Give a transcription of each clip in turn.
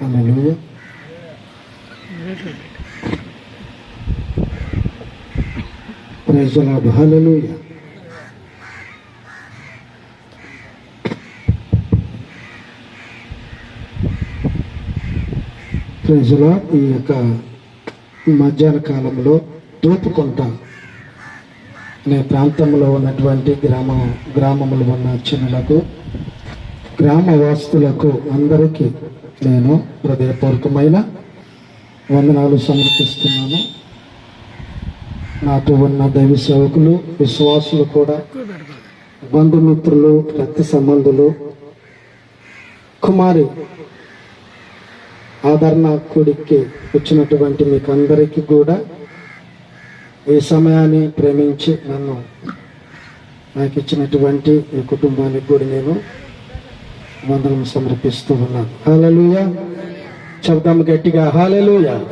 Hallelujah praise the lord ఈ యొక్క మధ్యాహ్న కాలంలో తూపుకుంట అనే ప్రాంతంలో ఉన్నటువంటి గ్రామ గ్రామంలో ఉన్న చిన్నలకు గ్రామవాసులకు అందరికీ నేను హృదయపూర్వకమైన వందనాలు సమర్పిస్తున్నాను. నాతో ఉన్న దైవ సేవకులు విశ్వాసులు కూడా బంధుమిత్రులు రక్త సంబంధులు కుమారి ఆదరణ కూడికి వచ్చినటువంటి మీకు అందరికీ కూడా ఈ సమయాన్ని ప్రేమించి నన్ను నాకు ఇచ్చినటువంటి ఈ కుటుంబానికి కూడా నేను వందనం సమర్పిస్తూ ఉన్నాను. హాలలుయ చెబుదాం గట్టిగా హాలలుయ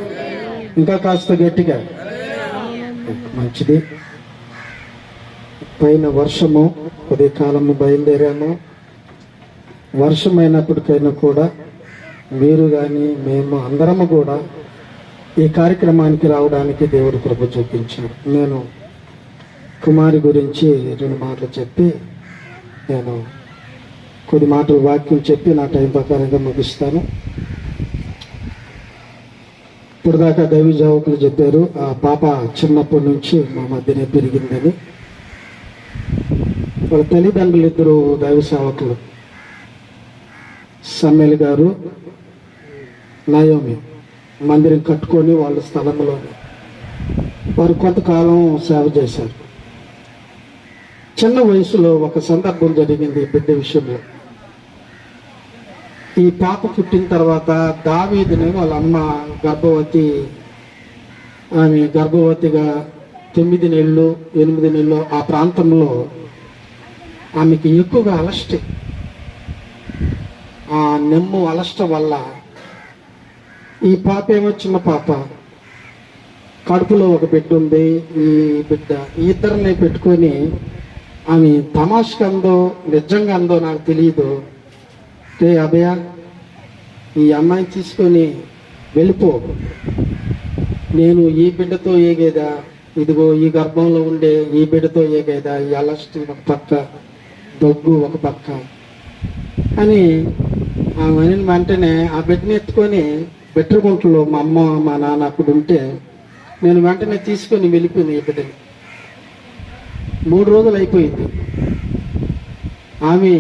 ఇంకా కాస్త గట్టిగా. మంచిది. పైన వర్షము ఉదయకాలము బయలుదేరాము. వర్షమైనప్పటికైనా కూడా మీరు కానీ మేము అందరము కూడా ఈ కార్యక్రమానికి రావడానికి దేవుడు కృప చూపించారు. నేను కుమారి గురించి రెండు మాటలు చెప్పి నేను కొద్ది మాటలు వాక్యం చెప్పి నా టైం ప్రకారంగా ముగిస్తాను. ఇప్పుడు దాకా దైవ జావకులు చెప్పారు. ఆ పాప చిన్నప్పటి నుంచి మా మధ్యనే పెరిగిందని. వాళ్ళ తల్లిదండ్రులు ఇద్దరు దైవ సేవకులు. సమ్మెల్ గారు నయోమి మందిరం కట్టుకొని వాళ్ళ స్థలంలో వారు కొంతకాలం సేవ చేశారు. చిన్న వయసులో ఒక సందర్భం జరిగింది బిడ్డ విషయంలో. ఈ పాప పుట్టిన తర్వాత దావీదిని వాళ్ళ అమ్మ గర్భవతి ఆమె గర్భవతిగా తొమ్మిది నెలలు ఎనిమిది నెలలు ఆ ప్రాంతంలో ఆమెకి ఎక్కువగా అలస్టి ఆ నెమ్ము అలస్ట వల్ల ఈ పాప ఏమొచ్చిన పాప? కడుపులో ఒక బిడ్డ ఉంది. ఈ బిడ్డ ఈ ఇద్దరిని పెట్టుకొని ఆమె తమాష్కందో అందో నిజంగా అందో నాకు తెలియదు రే అభయ ఈ అమ్మాయిని తీసుకొని వెళ్ళిపో. నేను ఈ బిడ్డతో ఏగేదా? ఇదిగో ఈ గర్భంలో ఉండే ఈ బిడ్డతో ఏగేదా? ఈ అలస్టి ఒక పక్క దగ్గు ఒక పక్క అని ఆ మనిని వెంటనే ఆ బిడ్డని ఎత్తుకొని బెట్రగుంటలో మా అమ్మ మా నాన్న అప్పుడు ఉంటే నేను వెంటనే తీసుకొని వెళ్ళిపోయింది ఈ బిడ్డని. మూడు రోజులు అయిపోయింది. ఆమె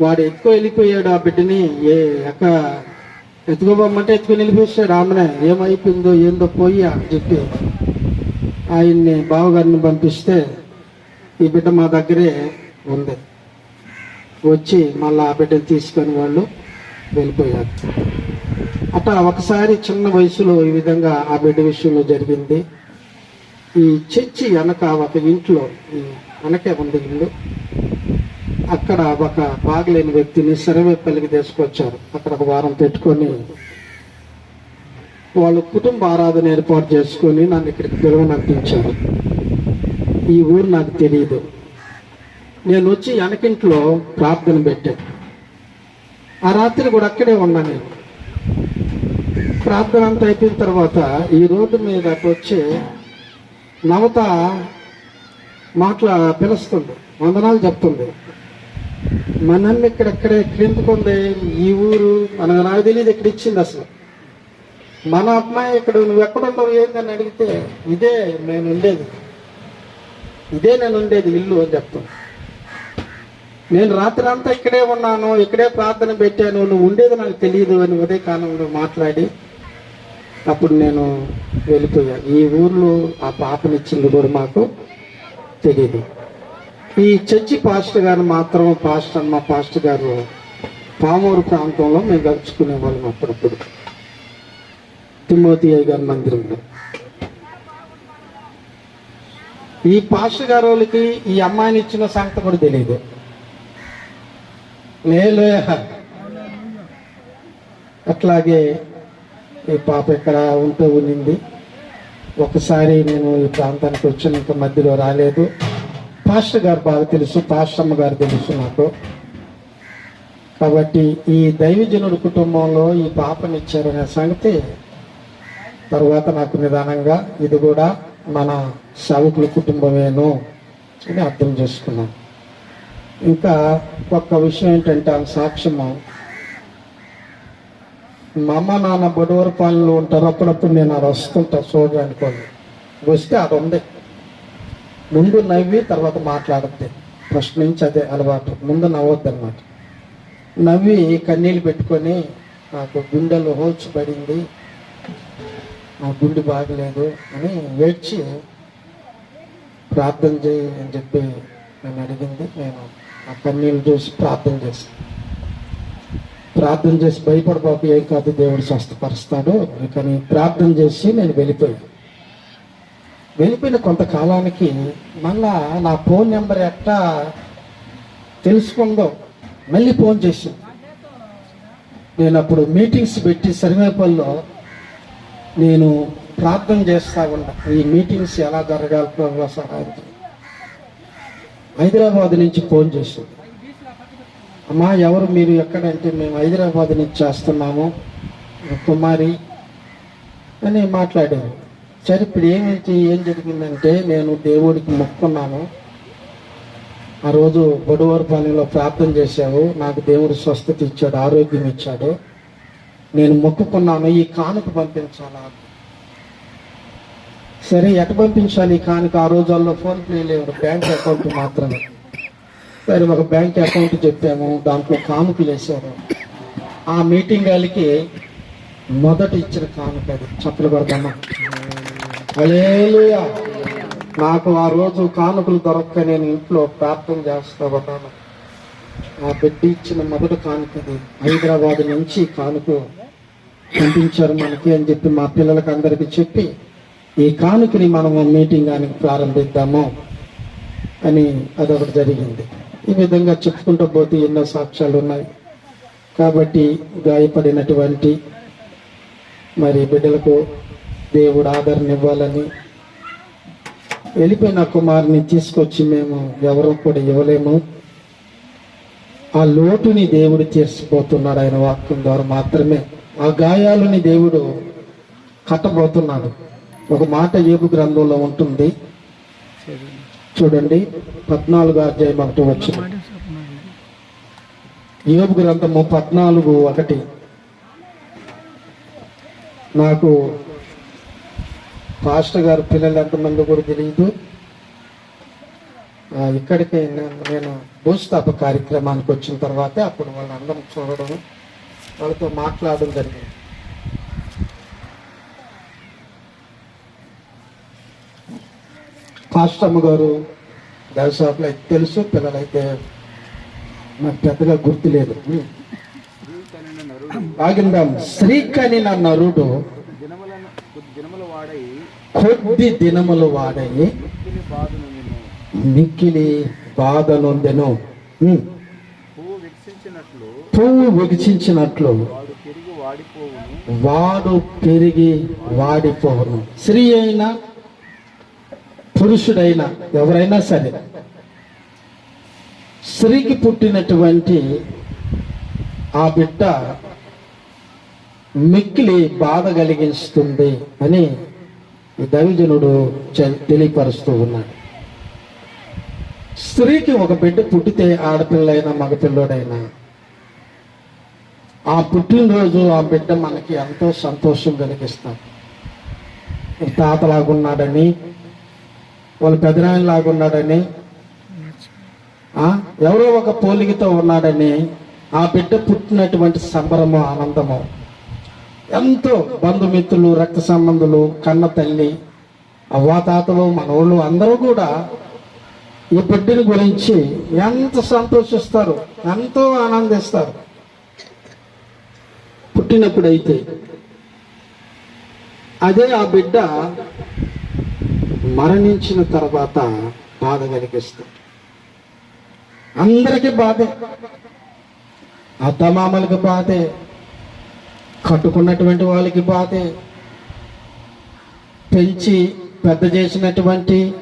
వాడు ఎత్తుకో వెళ్ళిపోయాడు ఆ బిడ్డని. ఏ ఎక్క ఎత్తుకోబోమంటే ఎత్తుకొని వెళ్ళిపోయాడు ఆమెనే ఏమైపోయిందో ఏందో పోయి అని చెప్పి ఆయన్ని బావగారిని పంపిస్తే ఈ బిడ్డ మా దగ్గరే ఉంది. వచ్చి మళ్ళీ ఆ బిడ్డను తీసుకొని వాళ్ళు వెళ్ళిపోయారు. అట్లా ఒకసారి చిన్న వయసులో ఈ విధంగా ఆ బిడ్డ విషయంలో జరిగింది. ఈ చర్చి వెనక ఒక ఇంట్లో ఈ వెనకే ఉంది ఇల్లు. అక్కడ ఒక బాగలేని వ్యక్తిని సర్వేపల్లికి తీసుకొచ్చారు. అక్కడ ఒక వారం పెట్టుకొని వాళ్ళు కుటుంబ ఆరాధన ఏర్పాటు చేసుకొని నన్ను ఇక్కడికి పిలువనంపించారు ఈ ఊరు నాకు తెలియదు నేను వచ్చి వెనకింట్లో ప్రార్థన పెట్టాను. ఆ రాత్రి కూడా అక్కడే ఉన్నా నేను. ప్రార్థన అంతా అయిపోయిన తర్వాత ఈ రోడ్డు మీద వచ్చి నవత మాట్లా పిలుస్తుంది. వందనాలు చెప్తుంది. మనల్ని ఇక్కడెక్కడే ఎక్కడెందుకుంది ఈ ఊరు మనకు నాకు తెలియదు ఇక్కడ ఇచ్చింది అసలు. మన అమ్మాయి ఇక్కడ నువ్వు ఎక్కడున్నావు ఏందని అడిగితే ఇదే నేను ఉండేది. ఇదే నేను ఉండేది ఇల్లు అని చెప్తాను. నేను రాత్రి అంతా ఇక్కడే ఉన్నాను ఇక్కడే ప్రార్థన పెట్టాను నువ్వు ఉండేది నాకు తెలియదు అని ఉదయ కాలంలో మాట్లాడి అప్పుడు నేను వెళ్ళిపోయాను ఈ ఊర్లో ఆ పాపనిచ్చింది కూడా మాకు తెలియదు. ఈ చర్చి పాస్టర్ గారు మాత్రం పాస్టర్ మా పాస్టర్ గారు పామూరు ప్రాంతంలో మేము గడుచుకునే వాళ్ళం అప్పుడప్పుడు. తిమోతి గారి మందిరంలో. ఈ పాస్టర్ గారు వాళ్ళకి ఈ అమ్మాయిని ఇచ్చిన సంగతి కూడా తెలియదు నేను అట్లాగే ఈ పాప ఇక్కడ ఉంటూ ఉండింది. ఒకసారి నేను ఈ ప్రాంతానికి వచ్చిన ఇంకా మధ్యలో రాలేదు. పాస్టర్ గారు బాగా తెలుసు పాస్టమ్మ గారు తెలుసు నాకు. కాబట్టి ఈ దైవజనుడి కుటుంబంలో ఈ పాపనిచ్చారనే సంగతి తర్వాత నాకు నిదానంగా ఇది కూడా మన సావుకుల కుటుంబమేను అని అర్థం చేసుకున్నాను ఇంకా ఒక్క విషయం ఏంటంటే ఆ సాక్ష్యము. మా అమ్మ నాన్న బొడవర పాలనలో ఉంటారు అప్పుడప్పుడు నేను అది వస్తుంటా చూడడానికి వస్తే అది ఉంది ముందు నవ్వి తర్వాత మాట్లాడద్ది ఫస్ట్ నుంచి అదే అలవాటు. ముందు నవ్వద్దు అనమాట నవ్వి కన్నీళ్ళు పెట్టుకొని నాకు గుండెలో హోల్స్ పడింది. నా గుండె బాగలేదు అని ఏడ్చి ప్రార్థన చేయి అని చెప్పి నన్ను అడిగింది. నేను ఆ కన్నీళ్ళు చూసి ప్రార్థన చేసి ప్రార్థన చేసి భయపడబాకు ఏం కాదు దేవుడు స్వస్థపరుస్తాడు. కానీ ప్రార్థన చేసి నేను వెళ్ళిపోయాను వెళ్ళిపోయిన కొంతకాలానికి మళ్ళా నా ఫోన్ నెంబర్ ఎట్టా తెలుసుకుందో మళ్ళీ ఫోన్ చేసింది నేను అప్పుడు మీటింగ్స్ పెట్టి సరిమేపల్లో నేను ప్రార్థన చేస్తా ఉన్నా. ఈ మీటింగ్స్ ఎలా జరగాలి సహాయం హైదరాబాద్ నుంచి ఫోన్ చేసింది అమ్మా ఎవరు మీరు ఎక్కడంటే మేము హైదరాబాద్ నుంచి చేస్తున్నాము. కుమారి అని మాట్లాడారు. సరే ఇప్పుడు ఏమైతే ఏం జరిగిందంటే నేను దేవుడికి మొక్కున్నాను. ఆ రోజు బొడవరు పనిలో ప్రార్థన చేశావు. నాకు దేవుడు స్వస్థత ఇచ్చాడు ఆరోగ్యం ఇచ్చాడు. నేను మొక్కుకున్నాను ఈ కానుక పంపించాలా? సరే ఎట పంపించాలి ఈ కానుక? ఆ రోజుల్లో ఫోన్ పే లేవు బ్యాంక్ అకౌంట్ మాత్రమే. సరే ఒక బ్యాంక్ అకౌంట్ చెప్పాము దాంట్లో కానుకలు వేశారు. ఆ మీటింగ్ వాళ్ళకి మొదట ఇచ్చిన కానుక అది. చప్పలు కొడతామా? నాకు ఆ రోజు కానుకలు దొరక్క నేను ఇంట్లో ప్రార్థన చేస్తా ఉన్నాను ఆ బిడ్డ ఇచ్చిన మొదటి కానుకని హైదరాబాద్ నుంచి కానుక పంపించారు మనకి అని చెప్పి మా పిల్లలకి అందరికి చెప్పి ఈ కానుకని మనము మీటింగ్ అని ప్రారంభిద్దాము అని అదొకటి జరిగింది. ఈ విధంగా చెప్పుకుంటూ పోతే ఎన్నో సాక్ష్యాలు ఉన్నాయి. కాబట్టి గాయపడినటువంటి మరి బిడ్డలకు దేవుడు ఆదరణ ఇవ్వాలని వెళ్ళిపోయిన కుమారుని తీసుకొచ్చి మేము ఎవరు కూడా ఇవ్వలేము. ఆ లోటుని దేవుడు చేసిపోతున్నాడు ఆయన వాక్యం ద్వారా మాత్రమే. ఆ గాయాలని దేవుడు కట్టబోతున్నాడు. ఒక మాట ఏబు గ్రంథంలో ఉంటుంది. చూడండి పద్నాలుగు అధ్యాయం ఒకటి వచ్చిన యోబు గ్రంథము పద్నాలుగు ఒకటి. నాకు పాస్టర్ గారు పిల్లలు ఎంతమంది కూడా తెలియదు. ఇక్కడికి నేను భూస్థాప కార్యక్రమానికి వచ్చిన తర్వాతే అప్పుడు వాళ్ళందరం చూడడం వాళ్ళతో మాట్లాడడం జరిగింది. పాస్టమ్మ గారు దర్శకులు అయితే తెలుసు పిల్లలైతే నాకు పెద్దగా గుర్తులేదు. ఆగిందాం. శ్రీకని నా నరుడు దినములను కొద్ది దినముల వాడై కొద్ది దినములు వాడయి మిక్కిలి బాధ నొందెను పువ్వు వికసించినట్లు వాడు పెరిగి వాడిపోవును పెరిగి వాడిపోవను. స్త్రీ అయినా పురుషుడైనా ఎవరైనా సరే స్త్రీకి పుట్టినటువంటి ఆ బిడ్డ మిక్కిలి బాధ కలిగిస్తుంది అని దైవజనుడు చె- తెలియపరుస్తూ ఉన్నాడు. స్త్రీకి ఒక బిడ్డ పుట్టితే ఆడపిల్లైనా మగపిల్లడైనా ఆ పుట్టినరోజు ఆ బిడ్డ మనకి ఎంతో సంతోషం కలిగిస్తాం తాతలాగున్నాడని వాళ్ళ పెదనాయనలాగున్నాడని ఆ, ఎవరో ఒక పోలికతో ఉన్నాడని ఆ బిడ్డ పుట్టినటువంటి సంబరము ఆనందము. ఎంతో బంధుమిత్రులు రక్త సంబంధులు కన్న తల్లి అవ్వాతాతలు మనోళ్ళు అందరూ కూడా ఈ బిడ్డని గురించి ఎంత సంతోషిస్తారు ఎంతో ఆనందిస్తారు. పుట్టినప్పుడైతే అదే ఆ బిడ్డ మరణించిన తర్వాత బాధ కలిగిస్తారు అందరికీ బాధే అత్తమామలకు బాధే కట్టుకున్నటువంటి వాళ్ళకి బాధే పెంచి పెద్ద చేసినటువంటి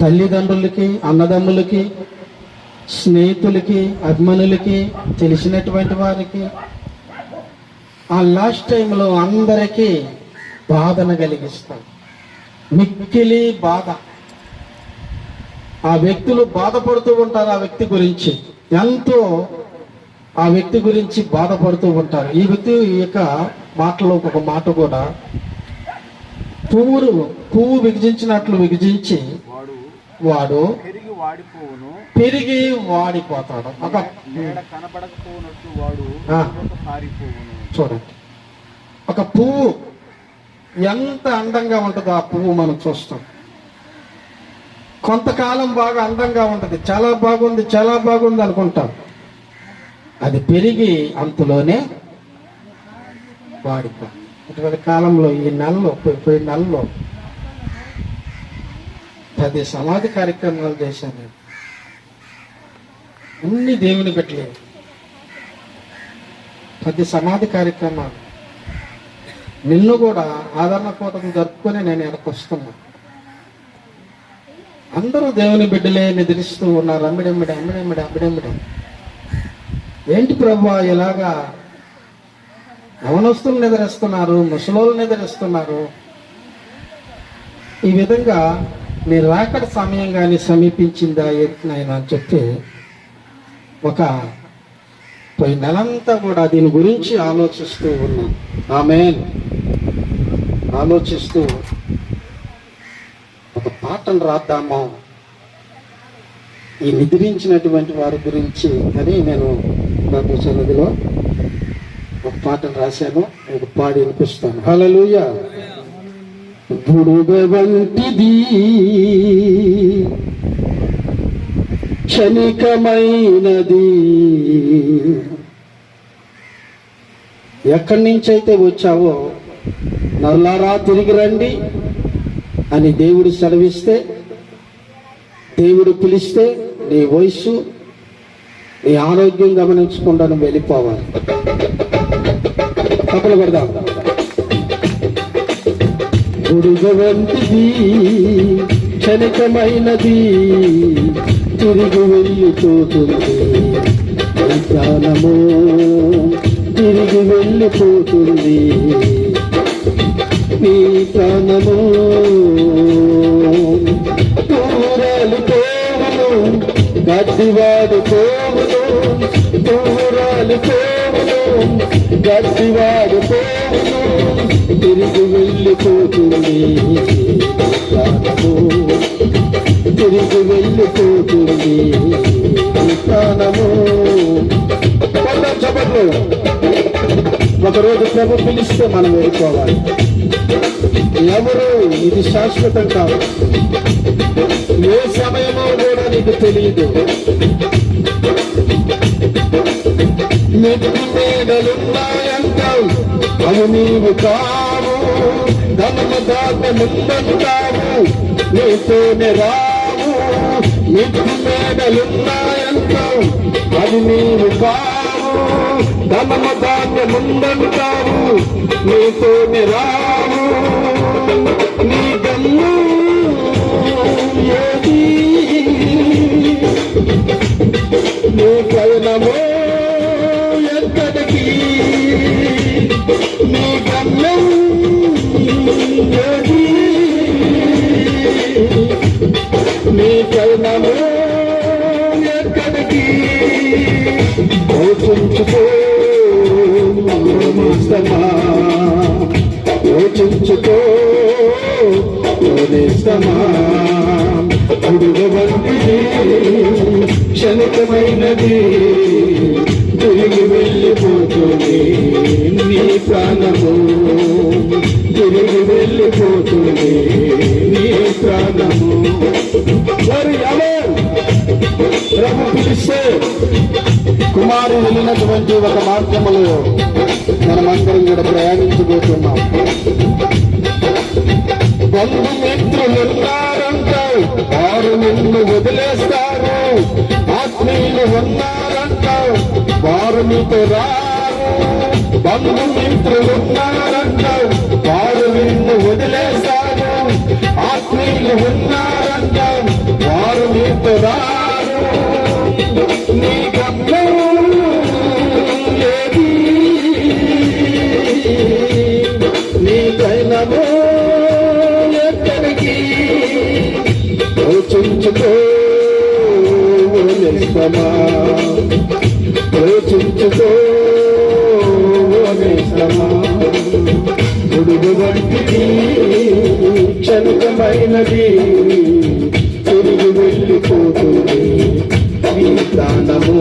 తల్లిదండ్రులకి అన్నదమ్ములకి స్నేహితులకి అభిమానులకి తెలిసినటువంటి వారికి ఆ లాస్ట్ టైంలో అందరికీ బాధను కలిగిస్తాం. మిక్కిలి బాధ. ఆ వ్యక్తులు బాధపడుతూ ఉంటారు ఆ వ్యక్తి గురించి. ఎంతో ఆ వ్యక్తి గురించి బాధపడుతూ ఉంటారు. ఈ వ్యక్తి యొక్క మాటలో ఒక మాట కూడా పువ్వులు పువ్వు విభజించినట్లు విభజించి వాడు వాడు పెరిగి వాడిపోతాడు. ఒక చూడండి. ఒక పువ్వు ఎంత అందంగా ఉంటుందో ఆ పువ్వు మనం చూస్తాం. కొంతకాలం బాగా అందంగా ఉంటుంది. చాలా బాగుంది చాలా బాగుంది అనుకుంటాం. అది పెరిగి అంతలోనే వాడిపో ఇటువంటి కాలంలో ఈ నెలలో పోయి- పోయిన నెలలో పది సమాధి కార్యక్రమాలు చేశాను అన్ని దేవుని పెట్టలేదు పది సమాధి కార్యక్రమాలు. నిన్ను కూడా ఆదరణ కూటమి జరుపుకొని నేను ఎడకొస్తున్నా అందరూ దేవుని బిడ్డలే నిద్రిస్తూ ఉన్నారు. అమ్మిడమ్మిడి అమ్మిడమ్మిడి అమ్మిడమ్మిడి. ఏంటి ప్రభు ఇలాగా? యవనస్తులు నిద్రిస్తున్నారు ముసలోళ్ళు నిద్రిస్తున్నారు. ఈ విధంగా నీ రాకడ సమయం కానీ సమీపించిందా ఏంటి నాయన అని చెప్పి ఒక పోయి నెలంతా కూడా దీని గురించి ఆలోచిస్తూ ఉన్నాం. ఆమె ఆలోచిస్తూ ఒక పాటను రాద్దామా? ఈ నిద్రించినటువంటి వారి గురించి అని నేను ప్రభు సన్నిధిలో ఒక పాటను రాశాను. ఒక పాడి వినిపిస్తాను. హల్లెలూయా. బుడుగ వంటిది క్షణికమైనది. ఎక్కడి నుంచి అయితే వచ్చావో నల్లారా తిరిగి రండి అని దేవుడు సెలవిస్తే దేవుడు పిలిస్తే నీ వయస్సు ఈ ఆరోగ్యం గమనించకుండా నువ్వు వెళ్ళిపోవాలి. తప్పులు పెడదాం గుడుగ వంటిది క్షణికమైనది తిరిగి వెళ్ళిపోతుంది. జ్ఞానము తిరిగి వెళ్ళిపోతుంది. నీ ప్రాణము దూరాలు పోవును గడ్డివాడు పోవును. దూరాలు పోవును గడ్డివాడు పోవును తిరిగి వెళ్ళిపోతుంది తిరిగి వెళ్ళిపోతుంది నీ ప్రాణము కొందరు ఒకరోజు ప్రభు పిలిస్తే మనం వెళ్ళిపోవాలి. ఎవరు? ఇది శాశ్వతం కాదు. ఏ సమయమో కూడా నీకు తెలియదు. నెత్తి మేడలున్నాయంటావు అవి నీవు కావు. ధనము దాత ముందంటావు నీతోనే రావు. నెత్తి మేడలున్నాయంటావు అవి నీవు కావు. ధనము దాత ముందంటావు నీతోనే రావు. నీ గమ్ము నీ ఎంతటికి నీ గమ్యం నీ కవనమో ఎంతటికి యోచించుకో నేస్తమా యోచించుకో నేస్తమా క్షణికమైనది తిరిగి వెళ్ళిపోతుంది నీ ప్రాణము. తిరిగి వెళ్ళిపోతుంది నీ ప్రాణము. మరి ఎవరు ప్రభు పిలిస్తే కుమారు వెళ్ళినటువంటి ఒక మార్గములో మనమందరం కూడా ప్రయాణించబోతున్నాం బంధుమిత్రులున్నారు వారు నిన్ను వదిలేస్తారు. ఆత్మీయులు ఉన్నారంటావు వారు నీతో రారు. బంధుమిత్రులున్నారంటావు వారు నిన్ను వదిలేస్తారు. ఆత్మీయులు ఉన్నారంటావు వారు నీతో రారు. నీ గమ్యం ఏది? నీ నిస్తమా యోచించుకో నిస్తమా వంటిది క్షణికమైనది తిరిగి వెళ్ళిపోతుంది ప్రాణము.